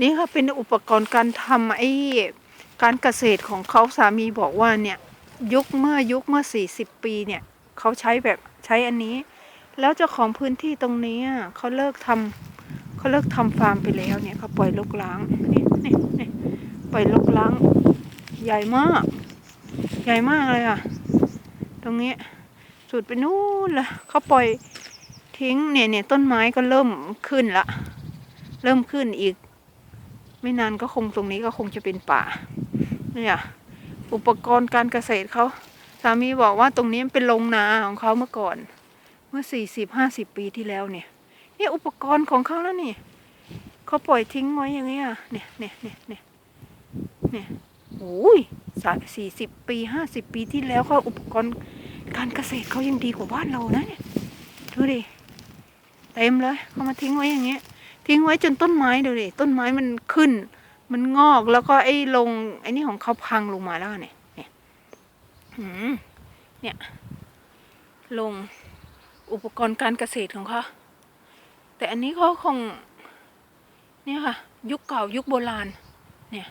นี่ค่ะเป็นอุปกรณ์การทำไอ้การเกษตรของเขาสามีบอกว่าเนี่ยยุคเมื่อยุคเมื่อสี่สิบปีเนี่ยเขาใช้แบบใช้อันนี้ แล้วเจ้าของพื้นที่ตรงนี้อะเขาเลิกทำเขาเลิกทำฟาร์มไปแล้วเนี่ยเขาปล่อยลกล้างนี่นี่นี่ปล่อยลกล้าง ใหญ่มาก ใหญ่มากเลยอะ ตรงนี้สุดไปนู่นลยเขาปล่อยทิ้งเนี่ยเนี่ยต้นไม้ก็เริ่มขึ้นละ เริ่มขึ้นอีก ไม่นานก็คงตรงนี้ก็คงจะเป็นป่าเนี่ยอุปกรณ์การเกษตรเขาสามีบอกว่าตรงนี้มันเป็นโรงนาของเขาเมื่อก่อน เมื่อสี่สิบห้าสิบปีที่แล้วเนี่ยนี่อุปกรณ์ของเขาแล้วนี่เขาปล่อยทิ้งไว้อย่างเงี้ยเนี่ยเนี่ยเนี่ยเนี่ยเนี่ยโอ้ยสาสี่สิบปีห้าสิบปีที่แล้วเขาอุปกรณ์การเกษตรเขายังดีกว่าบ้านเรานะเนี่ยดูดิเต็มเลยเขามาทิ้งไว้อย่างเงี้ย ทิ้งไว้จนต้นไม้ดูดิต้นไม้มันขึ้น มันงอกแล้วก็ไอ้ลงไอ้นี่ของเขาพังลงมาแล้วเนี่ยเนี่ยเนี่ย ลงอุปกรณ์การเกษตรของเขาแต่อันนี้เขาคงเนี่ยค่ะ ยุคเก่ายุคโบราณ เนี่ย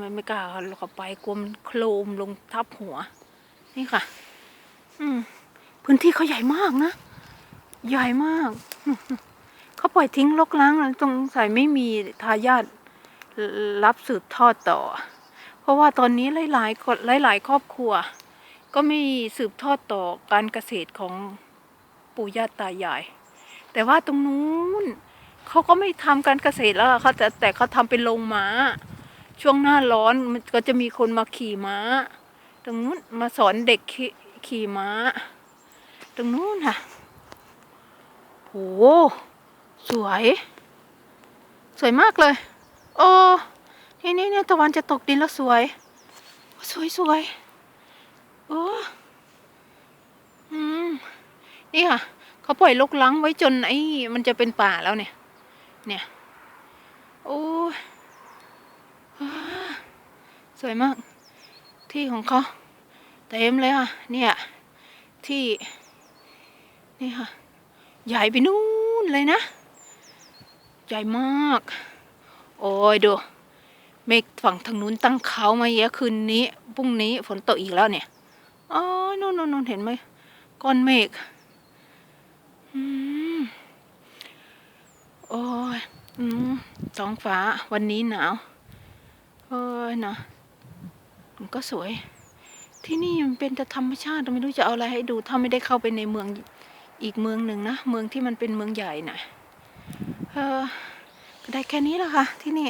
มันไม่กล้าเข้าไปกลัวมันโครมลงทับหัว นี่ค่ะ อืมพื้นที่เขาใหญ่มากนะ ใหญ่มาก เขาปล่อยทิ้งรกร้างแล้วตรงใส่ไม่มีทายาทรับสืบทอดต่อ เพราะว่าตอนนี้หลายๆคนหลาย ๆ ครอบครัว ก็ไม่สืบทอดต่อการเกษตรของปู่ย่าตายาย แต่ว่าตรงนู้นเขาก็ไม่ทำการเกษตรแล้วเขาแต่แต่เขาทำเป็นโรงม้า ช่วงหน้าร้อนมันก็จะมีคนมาขี่ม้า ตรงนู้นมาสอนเด็กขี่ขี่ม้า ตรงนู้นค่ะโห สวย สวยมากเลย โอ้นี่นี่เนี่ยตะวันจะตกดินแล้วสวย สวยสวยโอ้อืมนี่ค่ะเขาปล่อยลกล้างไว้จนไอ้มันจะเป็นป่าแล้วเนี่ย เนี่ย โอ้สวยมาก ที่ของเขาเต็มเลยค่ะ เนี่ยที่ นี่ค่ะใหญ่ไปนู่นเลยนะ ใหญ่มาก โอ้ยดูเมฆฝั่งทางนู้นตั้งเขามาเยอะคืนนี้พรุ่งนี้ฝนตกอีกแล้วเนี่ยอ๋อนู่นนู่นนู่นเห็นไหมก้อนเมฆอืมโอ้ยอืมท้องฟ้าวันนี้หนาวเอ้ยนะมันก็สวย ที่นี่มันเป็นแต่ธรรมชาติไม่รู้จะเอาอะไรให้ดูถ้าไม่ได้เข้าไปในเมืองอีกเมืองหนึ่งนะ เมืองที่มันเป็นเมืองใหญ่น่ะ เออก็ได้แค่นี้แหละค่ะที่นี่